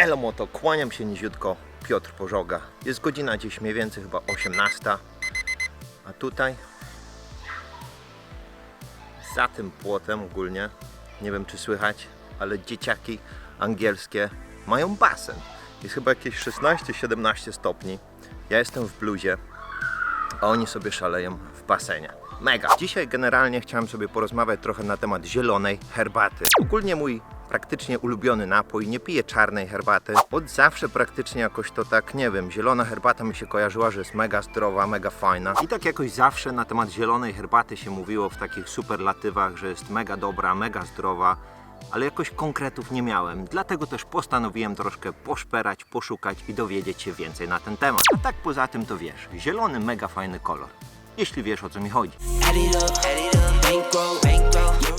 Elo Moto, kłaniam się niziutko, Piotr Pożoga. Jest godzina gdzieś mniej więcej chyba 18. A tutaj za tym płotem ogólnie, nie wiem czy słychać, ale dzieciaki angielskie mają basen. Jest chyba jakieś 16-17 stopni. Ja jestem w bluzie, a oni sobie szaleją w basenie. Mega! Dzisiaj generalnie chciałem sobie porozmawiać trochę na temat zielonej herbaty. Ogólnie mój praktycznie ulubiony napój, nie piję czarnej herbaty. Od zawsze praktycznie jakoś to tak, nie wiem, zielona herbata mi się kojarzyła, że jest mega zdrowa, mega fajna. I tak jakoś zawsze na temat zielonej herbaty się mówiło w takich superlatywach, że jest mega dobra, mega zdrowa. Ale jakoś konkretów nie miałem, dlatego też postanowiłem troszkę poszperać, poszukać i dowiedzieć się więcej na ten temat. A tak poza tym to wiesz, zielony mega fajny kolor. Jeśli wiesz o co mi chodzi.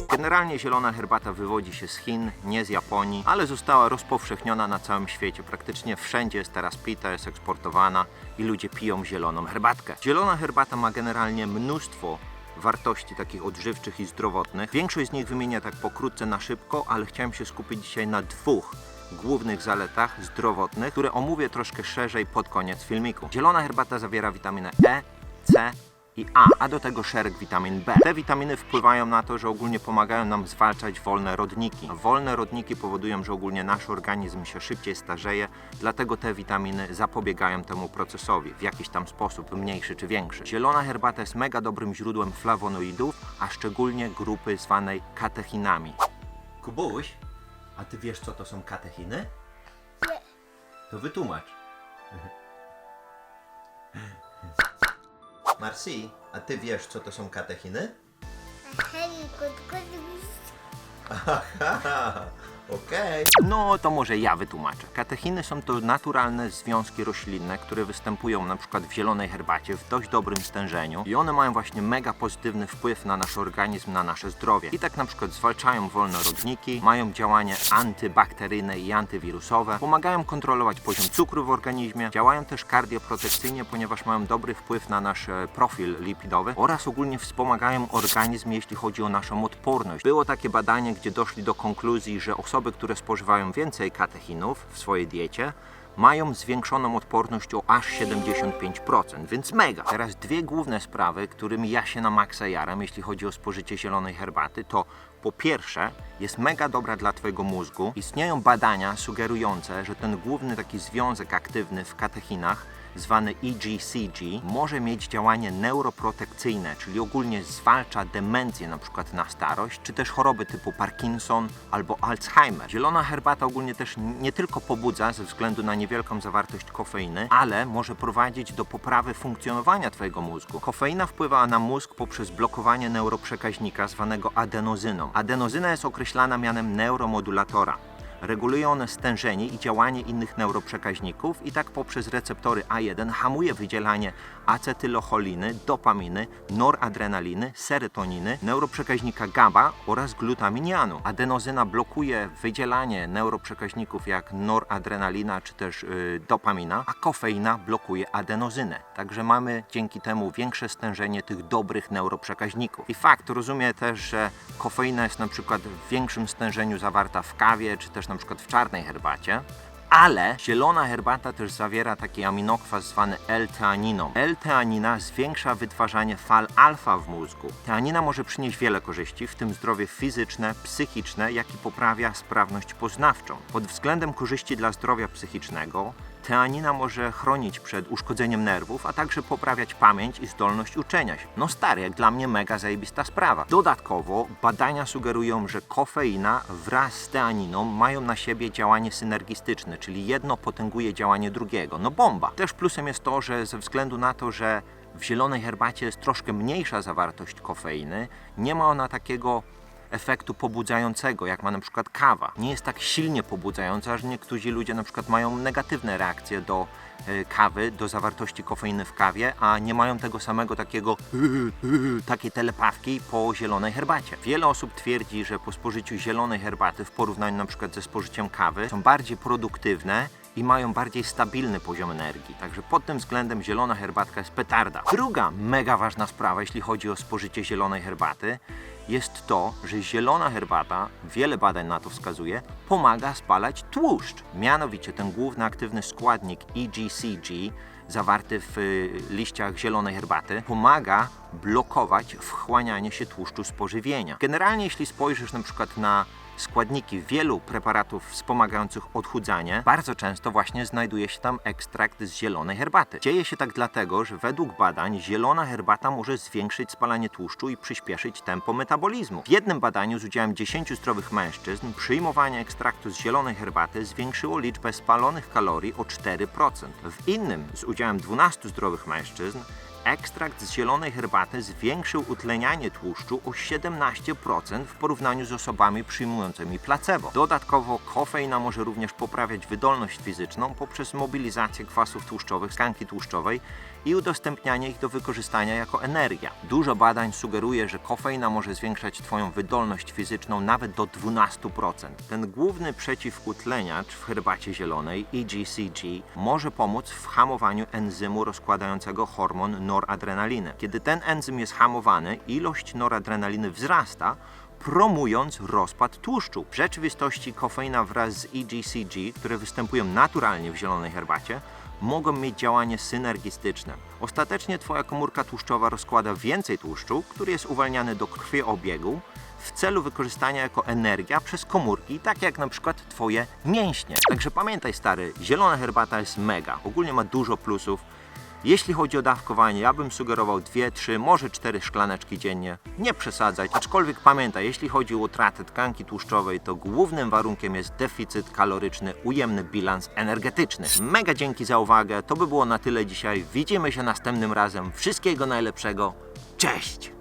Generalnie zielona herbata wywodzi się z Chin, nie z Japonii, ale została rozpowszechniona na całym świecie. Praktycznie wszędzie jest teraz pita, jest eksportowana i ludzie piją zieloną herbatkę. Zielona herbata ma generalnie mnóstwo wartości takich odżywczych i zdrowotnych. Większość z nich wymienię tak pokrótce na szybko, ale chciałem się skupić dzisiaj na dwóch głównych zaletach zdrowotnych, które omówię troszkę szerzej pod koniec filmiku. Zielona herbata zawiera witaminę E, C i A, a do tego szereg witamin B. Te witaminy wpływają na to, że ogólnie pomagają nam zwalczać wolne rodniki. Wolne rodniki powodują, że ogólnie nasz organizm się szybciej starzeje, dlatego te witaminy zapobiegają temu procesowi w jakiś tam sposób, mniejszy czy większy. Zielona herbata jest mega dobrym źródłem flawonoidów, a szczególnie grupy zwanej katechinami. Kubuś, a ty wiesz co to są katechiny? To wytłumacz. Marcy, a ty wiesz, co to są katechiny? Hej, kot, kot, Aha, okej. No to może ja wytłumaczę. Katechiny są to naturalne związki roślinne, które występują na przykład w zielonej herbacie w dość dobrym stężeniu i one mają właśnie mega pozytywny wpływ na nasz organizm, na nasze zdrowie. I tak na przykład zwalczają wolne rodniki, mają działanie antybakteryjne i antywirusowe, pomagają kontrolować poziom cukru w organizmie, działają też kardioprotekcyjnie, ponieważ mają dobry wpływ na nasz e, profil lipidowy oraz ogólnie wspomagają organizm, jeśli chodzi o naszą odporność. Było takie badanie, gdzie doszli do konkluzji, że osoby, które spożywają więcej katechinów w swojej diecie, mają zwiększoną odporność o aż 75%, więc mega. Teraz dwie główne sprawy, którymi ja się na maksa jaram, jeśli chodzi o spożycie zielonej herbaty, to po pierwsze jest mega dobra dla Twojego mózgu. Istnieją badania sugerujące, że ten główny taki związek aktywny w katechinach zwany EGCG może mieć działanie neuroprotekcyjne, czyli ogólnie zwalcza demencję na przykład na starość, czy też choroby typu Parkinson albo Alzheimer. Zielona herbata ogólnie też nie tylko pobudza ze względu na niewielką zawartość kofeiny, ale może prowadzić do poprawy funkcjonowania Twojego mózgu. Kofeina wpływa na mózg poprzez blokowanie neuroprzekaźnika zwanego adenozyną. Adenozyna jest określana mianem neuromodulatora. Reguluje one stężenie i działanie innych neuroprzekaźników i tak poprzez receptory A1 hamuje wydzielanie acetylocholiny, dopaminy, noradrenaliny, serotoniny, neuroprzekaźnika GABA oraz glutaminianu. Adenozyna blokuje wydzielanie neuroprzekaźników jak noradrenalina czy też yy, dopamina, a kofeina blokuje adenozynę. Także mamy dzięki temu większe stężenie tych dobrych neuroprzekaźników. I fakt rozumie też, że kofeina jest na przykład w większym stężeniu zawarta w kawie czy też na przykład w czarnej herbacie. Ale zielona herbata też zawiera taki aminokwas zwany L-teaniną. L-teanina zwiększa wytwarzanie fal alfa w mózgu. Teanina może przynieść wiele korzyści, w tym zdrowie fizyczne, psychiczne, jak i poprawia sprawność poznawczą. Pod względem korzyści dla zdrowia psychicznego Teanina może chronić przed uszkodzeniem nerwów, a także poprawiać pamięć i zdolność uczenia się. No stary, jak dla mnie mega zajebista sprawa. Dodatkowo badania sugerują, że kofeina wraz z teaniną mają na siebie działanie synergistyczne, czyli jedno potęguje działanie drugiego. No bomba. Też plusem jest to, że ze względu na to, że w zielonej herbacie jest troszkę mniejsza zawartość kofeiny, nie ma ona takiego efektu pobudzającego, jak ma na przykład kawa. Nie jest tak silnie pobudzająca, że niektórzy ludzie na przykład mają negatywne reakcje do e, kawy, do zawartości kofeiny w kawie, a nie mają tego samego takiego takiej telepawki po zielonej herbacie. Wiele osób twierdzi, że po spożyciu zielonej herbaty w porównaniu na przykład ze spożyciem kawy są bardziej produktywne i mają bardziej stabilny poziom energii. Także pod tym względem zielona herbatka jest petarda. Druga mega ważna sprawa, jeśli chodzi o spożycie zielonej herbaty, jest to, że zielona herbata, wiele badań na to wskazuje, pomaga spalać tłuszcz. Mianowicie ten główny aktywny składnik EGCG zawarty w y, liściach zielonej herbaty pomaga blokować wchłanianie się tłuszczu z pożywienia. Generalnie jeśli spojrzysz na przykład na składniki wielu preparatów wspomagających odchudzanie, bardzo często właśnie znajduje się tam ekstrakt z zielonej herbaty. Dzieje się tak dlatego, że według badań zielona herbata może zwiększyć spalanie tłuszczu i przyspieszyć tempo metabolizmu. W jednym badaniu z udziałem 10 zdrowych mężczyzn przyjmowanie ekstraktu z zielonej herbaty zwiększyło liczbę spalonych kalorii o 4%. W innym z udziałem 12 zdrowych mężczyzn Ekstrakt z zielonej herbaty zwiększył utlenianie tłuszczu o 17% w porównaniu z osobami przyjmującymi placebo. Dodatkowo kofeina może również poprawiać wydolność fizyczną poprzez mobilizację kwasów tłuszczowych z tkanki tłuszczowej i udostępnianie ich do wykorzystania jako energia. Dużo badań sugeruje, że kofeina może zwiększać Twoją wydolność fizyczną nawet do 12%. Ten główny przeciwutleniacz w herbacie zielonej, EGCG, może pomóc w hamowaniu enzymu rozkładającego hormon noradrenaliny. Kiedy ten enzym jest hamowany, ilość noradrenaliny wzrasta, promując rozpad tłuszczu. W rzeczywistości kofeina wraz z EGCG, które występują naturalnie w zielonej herbacie, mogą mieć działanie synergistyczne. Ostatecznie Twoja komórka tłuszczowa rozkłada więcej tłuszczu, który jest uwalniany do krwiobiegu w celu wykorzystania jako energia przez komórki, tak jak na przykład Twoje mięśnie. Także pamiętaj stary, zielona herbata jest mega, ogólnie ma dużo plusów. Jeśli chodzi o dawkowanie, ja bym sugerował 2, 3, może 4 szklaneczki dziennie. Nie przesadzać. Aczkolwiek pamiętaj, jeśli chodzi o utratę tkanki tłuszczowej, to głównym warunkiem jest deficyt kaloryczny, ujemny bilans energetyczny. Mega dzięki za uwagę. To by było na tyle dzisiaj. Widzimy się następnym razem. Wszystkiego najlepszego. Cześć!